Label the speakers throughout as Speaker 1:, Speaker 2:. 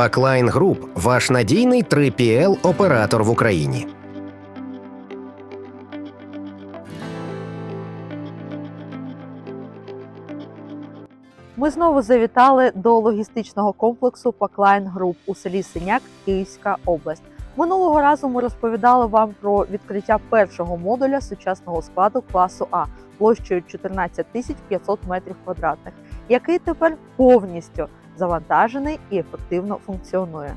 Speaker 1: Паклайн Груп ваш надійний 3PL оператор в Україні.
Speaker 2: Ми знову завітали до логістичного комплексу Паклайн Груп у селі Синяк, Київська область. Минулого разу ми розповідали вам про відкриття першого модуля сучасного складу класу А площею 14 тисяч 500 метрів квадратних, який тепер повністю завантажений і ефективно функціонує.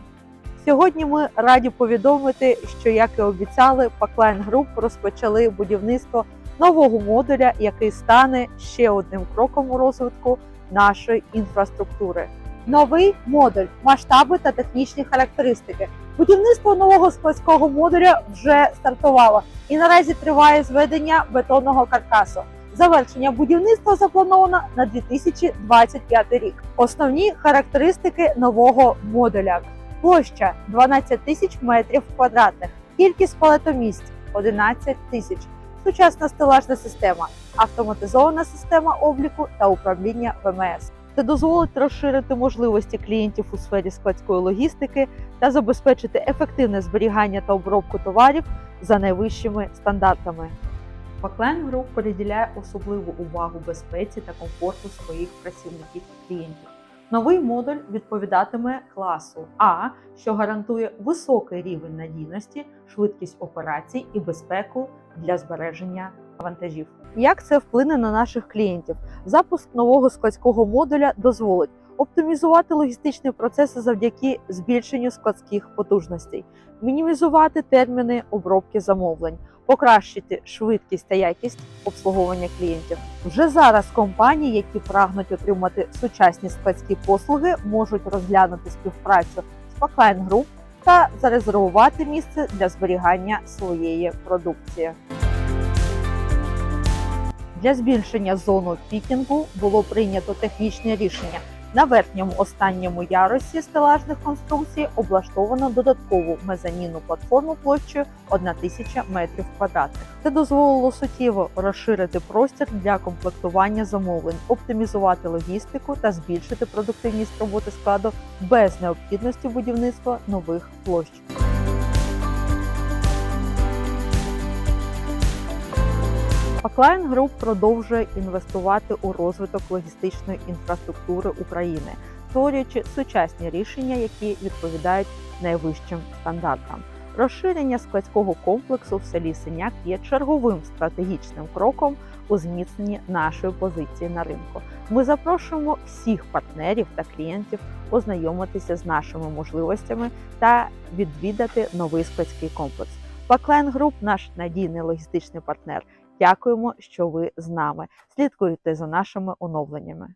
Speaker 2: Сьогодні ми раді повідомити, що, як і обіцяли, Паклайн Груп розпочали будівництво нового модуля, який стане ще одним кроком у розвитку нашої інфраструктури. Новий модуль, масштаби та технічні характеристики. Будівництво нового складського модуля вже стартувало і наразі триває зведення бетонного каркасу. Завершення будівництва заплановано на 2025 рік. Основні характеристики нового модуля: площа 12 тисяч метрів квадратних, кількість палетомісць 11 тисяч, сучасна стелажна система, автоматизована система обліку та управління ВМС. Це дозволить розширити можливості клієнтів у сфері складської логістики та забезпечити ефективне зберігання та обробку товарів за найвищими стандартами. Баклайн Group приділяє особливу увагу безпеці та комфорту своїх працівників і клієнтів. Новий модуль відповідатиме класу А, що гарантує високий рівень надійності, швидкість операцій і безпеку для збереження вантажів. Як це вплине на наших клієнтів? Запуск нового складського модуля дозволить оптимізувати логістичні процеси завдяки збільшенню складських потужностей, мінімізувати терміни обробки замовлень, покращити швидкість та якість обслуговування клієнтів. Вже зараз компанії, які прагнуть отримати сучасні складські послуги, можуть розглянути співпрацю з Pacline Group та зарезервувати місце для зберігання своєї продукції. Для збільшення зону пікінгу було прийнято технічне рішення. На верхньому останньому ярусі стелажних конструкцій облаштовано додаткову мезонінну платформу площею 1000 метрів квадратних. Це дозволило суттєво розширити простір для комплектування замовлень, оптимізувати логістику та збільшити продуктивність роботи складу без необхідності будівництва нових площ. Паклайн Груп продовжує інвестувати у розвиток логістичної інфраструктури України, створюючи сучасні рішення, які відповідають найвищим стандартам. Розширення складського комплексу в селі Синяк є черговим стратегічним кроком у зміцненні нашої позиції на ринку. Ми запрошуємо всіх партнерів та клієнтів ознайомитися з нашими можливостями та відвідати новий складський комплекс. Паклайн Груп наш надійний логістичний партнер. Дякуємо, що ви з нами. Слідкуйте за нашими оновленнями.